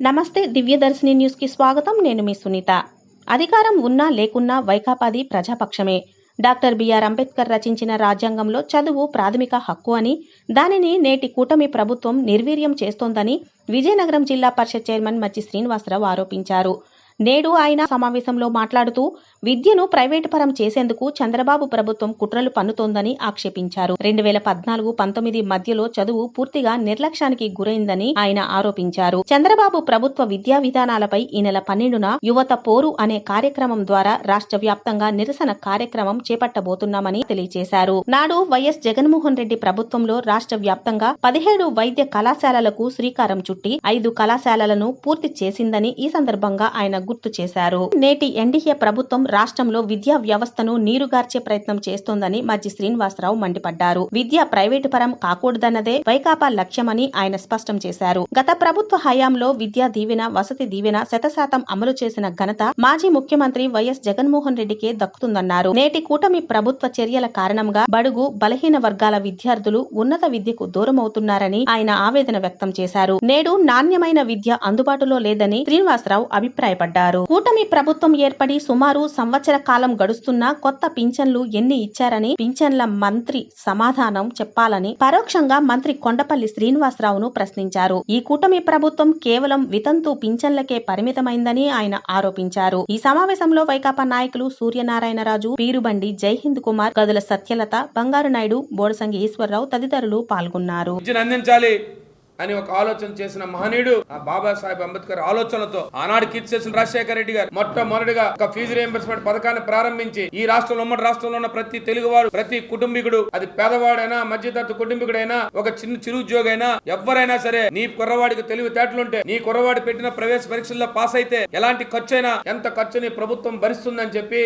నమస్తే దివ్యదర్శిని న్యూస్కి స్వాగతం. నేను మీ సునీత. అధికారం ఉన్నా లేకున్నా వైకాపాది ప్రజాపక్షమే. డాక్టర్ బిఆర్ అంబేద్కర్ రచించిన రాజ్యాంగంలో చదువు ప్రాథమిక హక్కు అని దానిని నేటి కూటమి ప్రభుత్వం నిర్వీర్యం చేస్తోందని విజయనగరం జిల్లా పరిషత్ చైర్మన్ మచ్చి శ్రీనివాసరావు ఆరోపించారు. నేడు ఆయన సమావేశంలో మాట్లాడుతూ విద్యను ప్రైవేటు పరం చేసేందుకు చంద్రబాబు ప్రభుత్వం కుట్రలు పన్నుతోందని ఆక్షేపించారు. రెండు వేల పద్నాలుగు పంతొమ్మిది మధ్యలో చదువు పూర్తిగా నిర్లక్ష్యానికి గురైందని ఆయన ఆరోపించారు. చంద్రబాబు ప్రభుత్వ విద్యా విధానాలపై ఈ నెల పన్నెండున యువత పోరు అనే కార్యక్రమం ద్వారా రాష్ట్ర వ్యాప్తంగా నిరసన కార్యక్రమం చేపట్టబోతున్నామని తెలియజేశారు నాడు వైఎస్ జగన్మోహన్ రెడ్డి ప్రభుత్వంలో రాష్ట్ర వ్యాప్తంగా పదిహేడు వైద్య కళాశాలలకు శ్రీకారం చుట్టి ఐదు కళాశాలలను పూర్తి చేసిందని ఈ సందర్భంగా ఆయన గుర్తు చేశారు. నేటి ఎన్డీఏ ప్రభుత్వం రాష్ట్రంలో విద్యా వ్యవస్థను నీరుగార్చే ప్రయత్నం చేస్తోందని మజ్జి శ్రీనివాసరావు మండిపడ్డారు. విద్య ప్రైవేటు పరం కాకూడదన్నదే వైకాపా లక్ష్యమని ఆయన స్పష్టం చేశారు. గత ప్రభుత్వ హయాంలో విద్యా దీవెన వసతి దీవెన శతశాతం అమలు చేసిన ఘనత మాజీ ముఖ్యమంత్రి వైఎస్ జగన్మోహన్ రెడ్డికే దక్కుతుందన్నారు. నేటి కూటమి ప్రభుత్వ చర్యల కారణంగా బడుగు బలహీన వర్గాల విద్యార్థులు ఉన్నత విద్యకు దూరమవుతున్నారని ఆయన ఆవేదన వ్యక్తం చేశారు. నేడు నాణ్యమైన విద్య అందుబాటులో లేదని శ్రీనివాసరావు అభిప్రాయపడ్డారు. కూటమి ప్రభుత్వం ఏర్పడి సుమారు సంవత్సర కాలం గడుస్తున్నా కొత్త పింఛన్లు ఎన్ని ఇచ్చారని పింఛన్ల మంత్రి సమాధానం చెప్పాలని పరోక్షంగా మంత్రి కొండపల్లి శ్రీనివాసరావును ప్రశ్నించారు. ఈ కూటమి ప్రభుత్వం కేవలం వితంతు పింఛన్లకే పరిమితమైందని ఆయన ఆరోపించారు. ఈ సమావేశంలో వైకాపా నాయకులు సూర్యనారాయణరాజు పీరుబండి జైహింద్ కుమార్ గదుల సత్యలత బంగారు నాయుడు బోడసంగి ఈశ్వరరావు తదితరులు పాల్గొన్నారు. అందించాలి. అని ఒక ఆలోచన చేసిన మహనీయుడు ఆ బాబాసాహెబ్ అంబేద్కర్ ఆలోచనలతో ఆనాడు కీర్తి చేసిన రాజశేఖర రెడ్డి గారు మొట్టమొదటిగా ఒక ఫీజు రియంబర్స్మెంట్ పథకాన్ని ప్రారంభించి ఈ రాష్ట్రంలో ఉమ్మడి రాష్ట్రంలో ఉన్న ప్రతి తెలుగువాడు ప్రతి కుటుంబీకుడు అది పేదవాడైనా మధ్యతరగతి కుటుంబీకుడైనా ఒక చిన్న చిరుద్యోగైనా ఎవరైనా సరే నీ కుర్రవాడికి తెలివితేటలుంటే నీ కుర్రవాడి పెట్టిన ప్రవేశ పరీక్షల్లో పాస్ అయితే ఎలాంటి ఖర్చు అయినా ఎంత ఖర్చుని ప్రభుత్వం భరిస్తుందని చెప్పి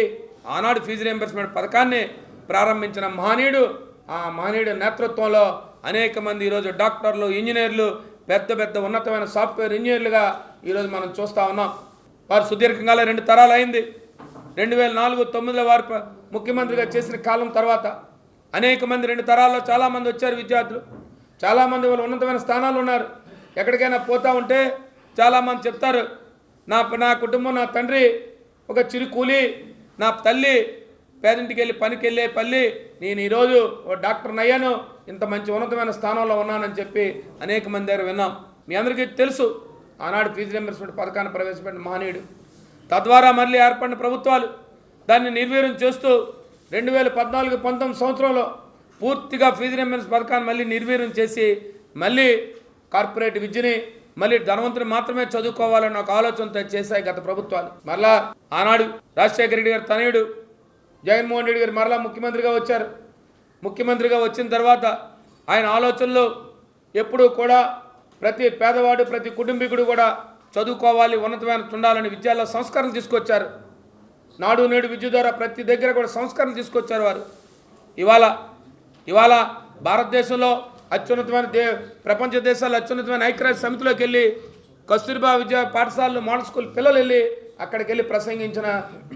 ఆనాడు ఫీజు రియంబర్స్మెంట్ పథకాన్ని ప్రారంభించిన మహనీయుడు ఆ మహనీయుడి నేతృత్వంలో అనేక మంది ఈరోజు డాక్టర్లు ఇంజనీర్లు పెద్ద పెద్ద ఉన్నతమైన సాఫ్ట్వేర్ ఇంజనీర్లుగా ఈరోజు మనం చూస్తూ ఉన్నాం. వారు సుదీర్ఘంగా రెండు తరాలు అయింది రెండు వేల నాలుగు తొమ్మిదిలో వారు ముఖ్యమంత్రిగా చేసిన కాలం తర్వాత అనేక మంది రెండు తరాల్లో చాలామంది వచ్చారు విద్యార్థులు. చాలామంది వాళ్ళు ఉన్నతమైన స్థానాలు ఉన్నారు. ఎక్కడికైనా పోతూ ఉంటే చాలామంది చెప్తారు నా నా కుటుంబం నా తండ్రి ఒక చిరు కూలి నా తల్లి పేరింటికి వెళ్ళి పనికి వెళ్ళే పల్లి నేను ఈరోజు ఓ డాక్టర్ని అయ్యాను ఇంత మంచి ఉన్నతమైన స్థానంలో ఉన్నానని చెప్పి అనేక మంది దగ్గర విన్నాం. మీ అందరికీ తెలుసు ఆనాడు ఫీజు రింబర్స్మెంట్ పథకాన్ని ప్రవేశపెట్టిన మహనీయుడు. తద్వారా మళ్ళీ ఏర్పడిన ప్రభుత్వాలు దాన్ని నిర్వీర్యం చేస్తూ రెండు వేల పద్నాలుగు పంతొమ్మిది సంవత్సరంలో పూర్తిగా ఫీజు రింబర్స్ పథకాన్ని మళ్ళీ నిర్వీర్యం చేసి మళ్ళీ కార్పొరేట్ విద్యని మళ్ళీ ధనవంతుని మాత్రమే చదువుకోవాలన్న ఒక ఆలోచనతో చేశాయి గత ప్రభుత్వాలు. మరలా ఆనాడు రాజశేఖర రెడ్డి గారు తనయుడు జగన్మోహన్ రెడ్డి గారు మరలా ముఖ్యమంత్రిగా వచ్చారు. ముఖ్యమంత్రిగా వచ్చిన తర్వాత ఆయన ఆలోచనలు ఎప్పుడూ కూడా ప్రతి పేదవాడు ప్రతి కుటుంబీకుడు కూడా చదువుకోవాలి ఉన్నతమైన ఉండాలని విద్యాల్లో సంస్కరణ తీసుకొచ్చారు. నాడు నేడు విద్య ద్వారా ప్రతి దగ్గర కూడా సంస్కరణ తీసుకొచ్చారు వారు. ఇవాళ ఇవాళ భారతదేశంలో అత్యున్నతమైన దే ప్రపంచ దేశాల్లో అత్యున్నతమైన ఐక్యరాజ్య సమితిలోకి వెళ్ళి కస్తూరిబా విద్యా పాఠశాలలు మోడల్ స్కూల్ పిల్లలు వెళ్ళి అక్కడికి వెళ్ళి ప్రసంగించిన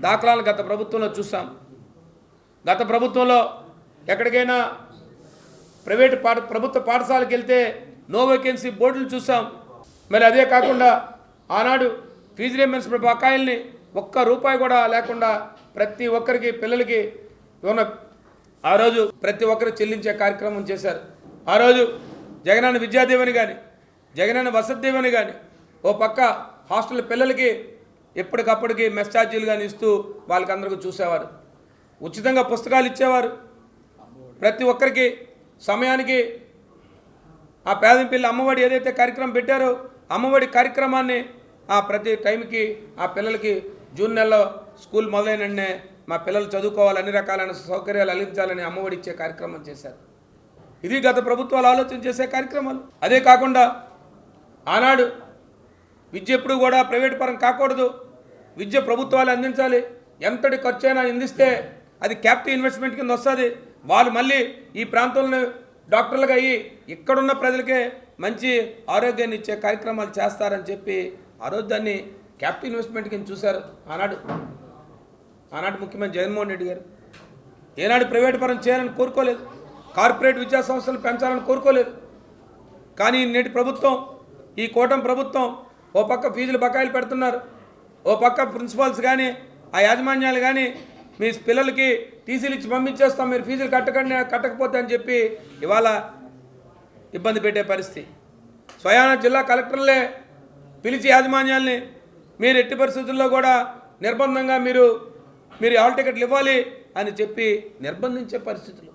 దాఖలాలు గత ప్రభుత్వంలో చూసాం గత ప్రభుత్వంలో ఎక్కడికైనా ప్రైవేట్ పాఠ ప్రభుత్వ పాఠశాలకు వెళ్తే నో వేకెన్సీ బోర్డులు చూసాం. మరి అదే కాకుండా ఆనాడు ఫీజు రియంబర్స్మెంట్ బకాయిల్ని ఒక్క రూపాయి కూడా లేకుండా ప్రతి ఒక్కరికి పిల్లలకి ఉన్న ఆ రోజు ప్రతి ఒక్కరు చెల్లించే కార్యక్రమం చేశారు. ఆ రోజు జగనన్న విద్యాదీవెని కానీ జగనన్న వసతి కానీ ఓ పక్క హాస్టల్ పిల్లలకి ఎప్పటికప్పటికి మెస్ ఛార్జీలు కానీ ఇస్తూ వాళ్ళకి అందరికీ చూసేవారు. ఉచితంగా పుస్తకాలు ఇచ్చేవారు. ప్రతి ఒక్కరికి సమయానికి ఆ పేదపిల్ల అమ్మఒడి ఏదైతే కార్యక్రమం పెట్టారో అమ్మఒడి కార్యక్రమాన్ని ఆ ప్రతి టైంకి ఆ పిల్లలకి జూన్ నెలలో స్కూల్ మొదలైన వెంటనే మా పిల్లలు చదువుకోవాలి అన్ని రకాలైన సౌకర్యాలు అందించాలని అమ్మఒడి ఇచ్చే కార్యక్రమం చేశారు. ఇది గత ప్రభుత్వాలు ఆలోచన చేసే కార్యక్రమాలు. అదే కాకుండా ఆనాడు విద్య ఎప్పుడు కూడా ప్రైవేట్ పరం కాకూడదు. విద్య ప్రభుత్వాలు అందించాలి. ఎంతటి ఖర్చు అయినా అందిస్తే అది క్యాపిటల్ ఇన్వెస్ట్మెంట్ కింద వస్తుంది. వాళ్ళు మళ్ళీ ఈ ప్రాంతంలో డాక్టర్లుగా అయ్యి ఇక్కడున్న ప్రజలకే మంచి ఆరోగ్యాన్ని ఇచ్చే కార్యక్రమాలు చేస్తారని చెప్పి ఆ రోజు దాన్ని క్యాపిటల్ ఇన్వెస్ట్మెంట్ కింద చూశారు ఆనాడు. ఆనాడు ముఖ్యమంత్రి జగన్మోహన్ రెడ్డి గారు. ఏనాడు ప్రైవేట్ పరం చేయాలని కోరుకోలేదు. కార్పొరేట్ విద్యా సంస్థలు పెంచాలని కోరుకోలేదు. కానీ నేటి ప్రభుత్వం ఈ కూటమి ప్రభుత్వం ఓ పక్క ఫీజులు బకాయిలు పెడుతున్నారు. ఓ పక్క ప్రిన్సిపాల్స్ కానీ ఆ యాజమాన్యాలు కానీ మీ పిల్లలకి టీసీలు ఇచ్చి పంపించేస్తాం మీరు ఫీజులు కట్టకండి కట్టకపోతే అని చెప్పి ఇవాళ ఇబ్బంది పెట్టే పరిస్థితి. స్వయాన జిల్లా కలెక్టర్లే పిలిచి యాజమాన్యాల్ని మీరు ఎట్టి పరిస్థితుల్లో కూడా నిర్బంధంగా మీరు మీరు హాల్ టికెట్లు ఇవ్వాలి అని చెప్పి నిర్బంధించే పరిస్థితులు.